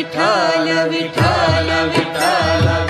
Vitthal Vithal Vithal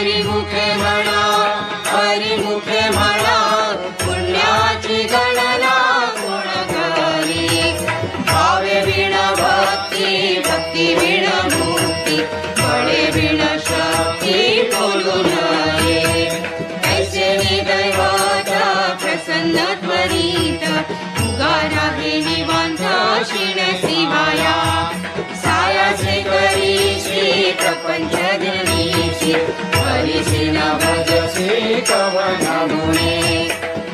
carimbo que शिन भजसे कवन गुणे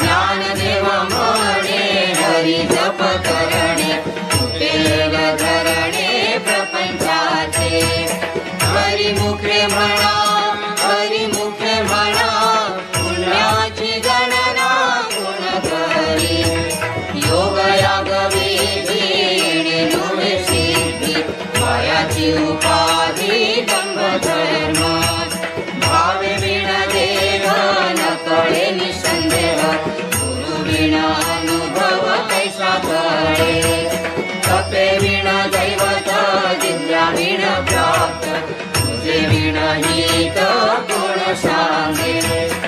ज्ञानदेव मोरे हरि जप करणे कुटेल धरणे प्रपंचाचे हरिमुखे म्हणे Shanti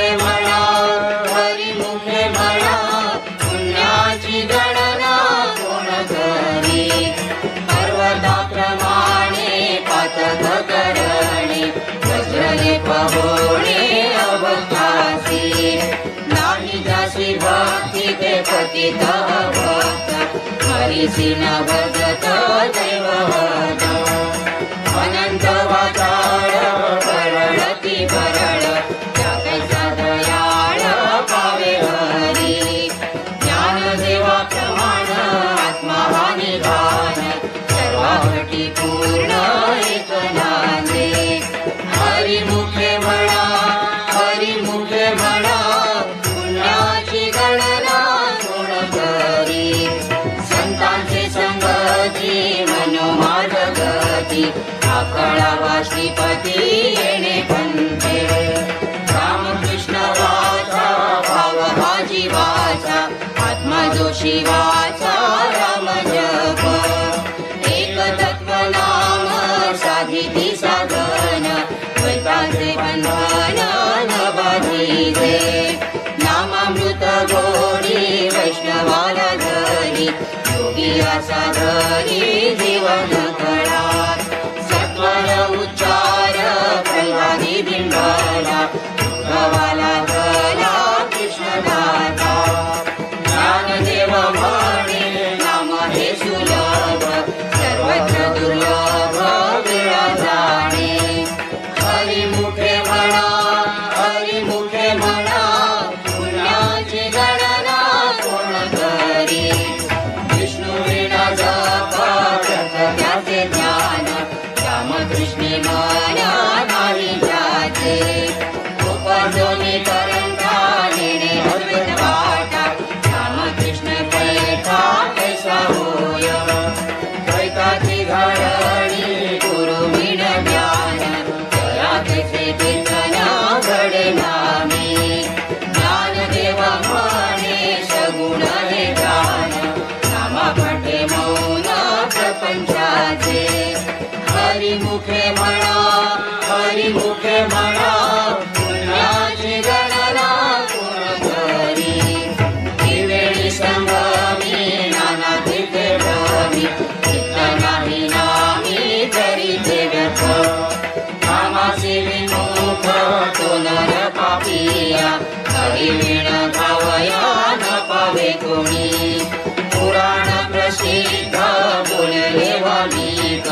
भक्त हरिसी भगत दैवत अनंत वाचाळ परळती परळ त्या दयाळ पावे हरी। ज्ञानदेवा प्रमाण पूर्ण एक नांदे हरिमुखे म्हणा गती आकळावा श्रीपती येणे पंथे. रामकृष्ण वाचा भाव भाजी वाचा आत्मा जोशी वाचा राम जप. एक तत्व नाम साधिती साधन द्वैताचे बंधन न नामामृत गोडी वैष्णवाला धरी योगी असा धरी जीवन कळा. उच्चार प्रल्हादी बिंबाला गवाला गला. मुखे म्हणा हरिमुखे म्हणा पुण्याची गणना कोण करी ही वेळी संगमी नाना तिथे भ्रमी नाही नामी तरी ते व्यथ विमुख तो नर पापिया हरी विण गावया न पावे कोणी. पुराण प्रसिद्ध बोलले वालिक.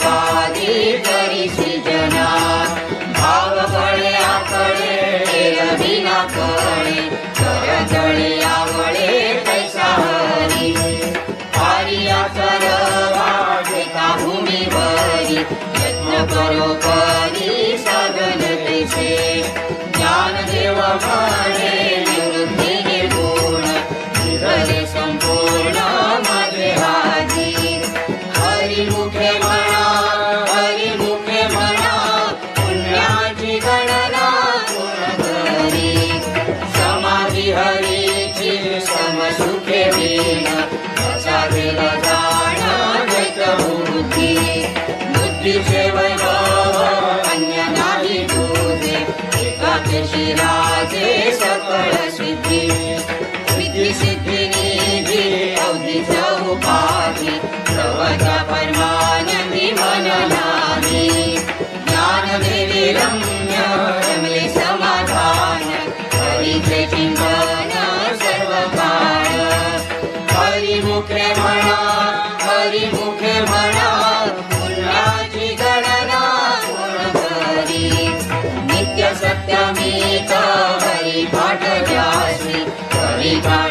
यत्न करो करी साधन तैसे ज्ञानदेव म्हणे निवृत्ती संपूर्ण माझे म्हणा म्हणा पुण्याची गणना करी समाधी हरीची समसुखे बुद्धी. करसिद्धि विदुषि औदिश उपाधि। स्वमानति मनयामि ज्ञानविरम् Bye.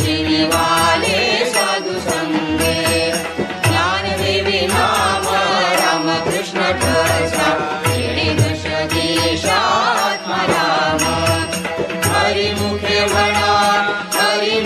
ले साधुसङ्गे ज्ञानदेव नाम रामकृष्णदेशात्मराम हरिमुखे वणा हरि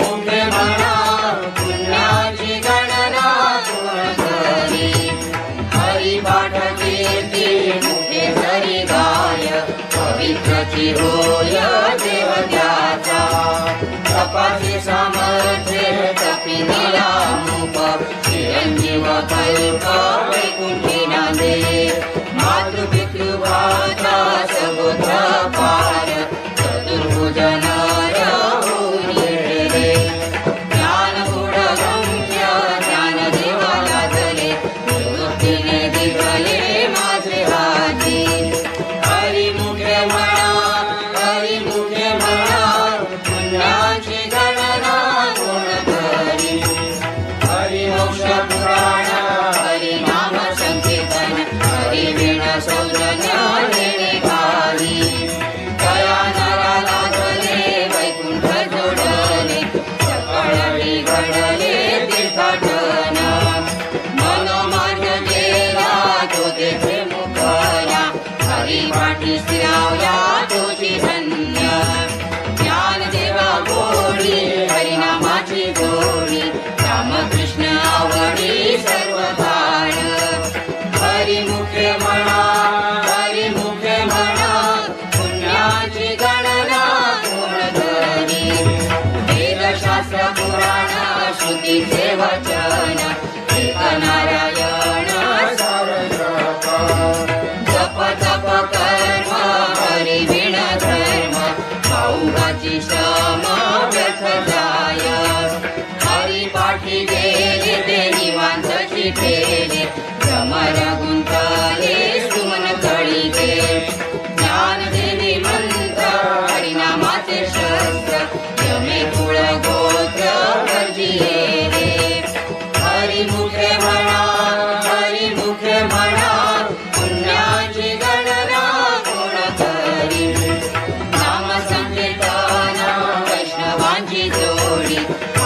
यामु वय पाठी गेले ते निवांतशी फेरे भ्रमरगुण Thank you.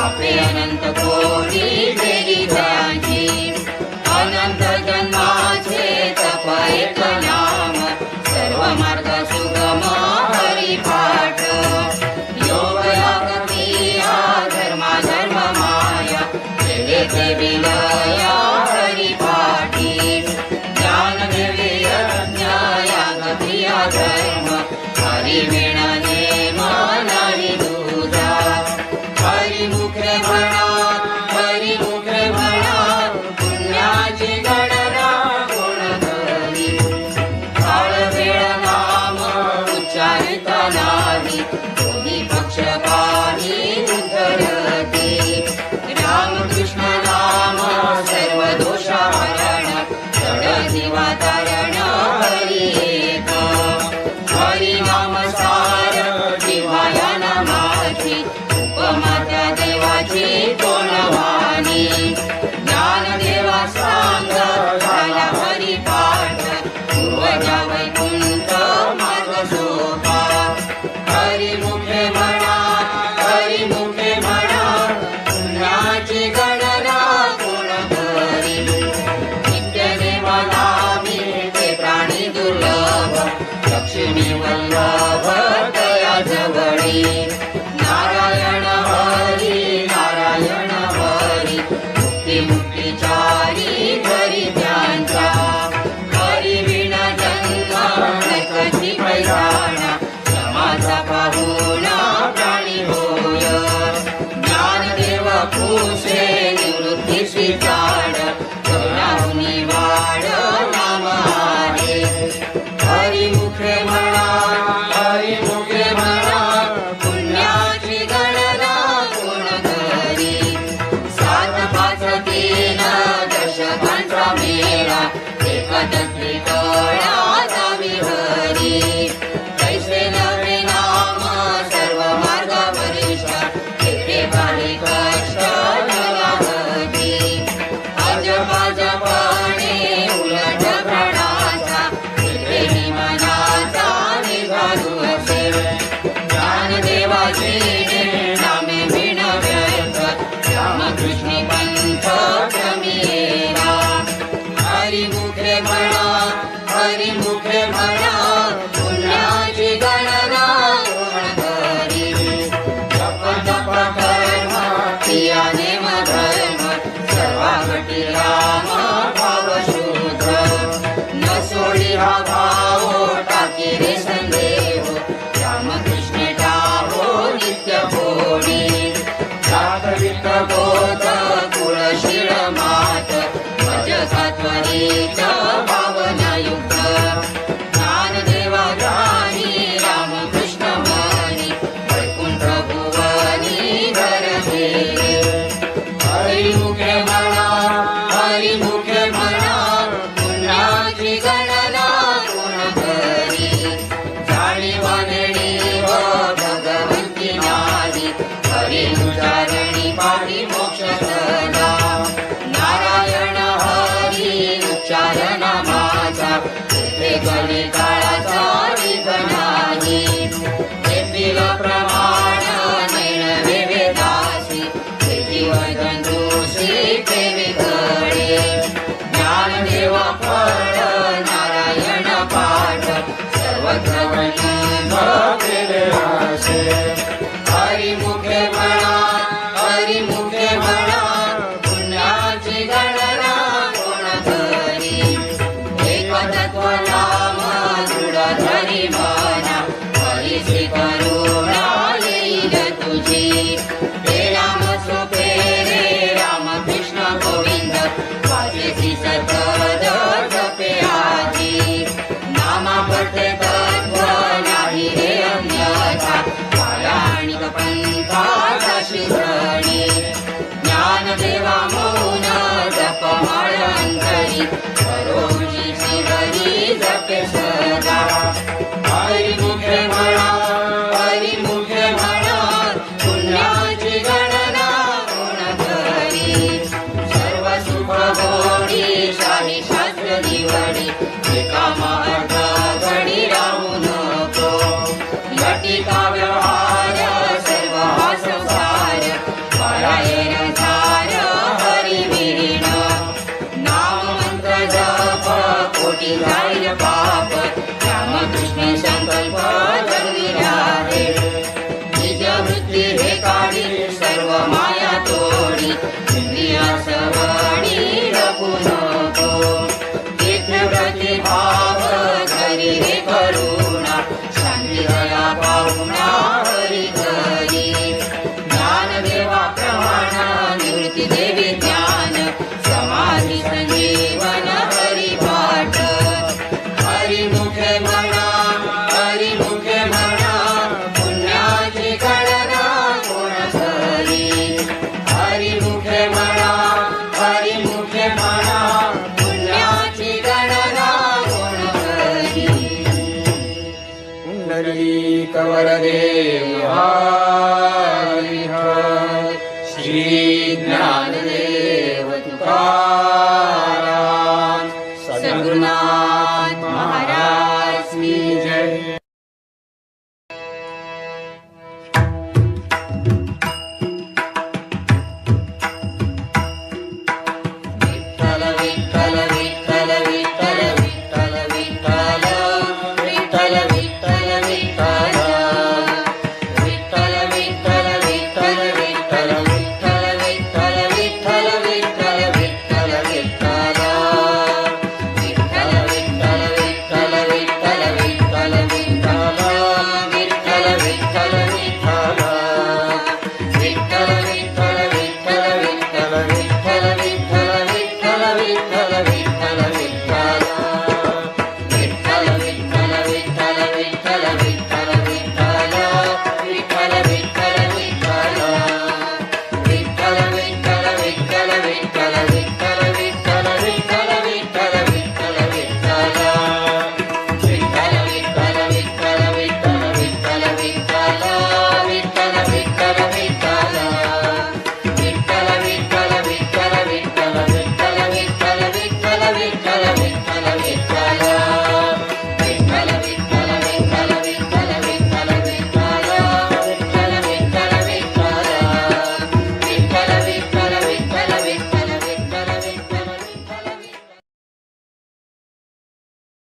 अंतरी परोक्षी जपे सदा हरिमुखे म्हणा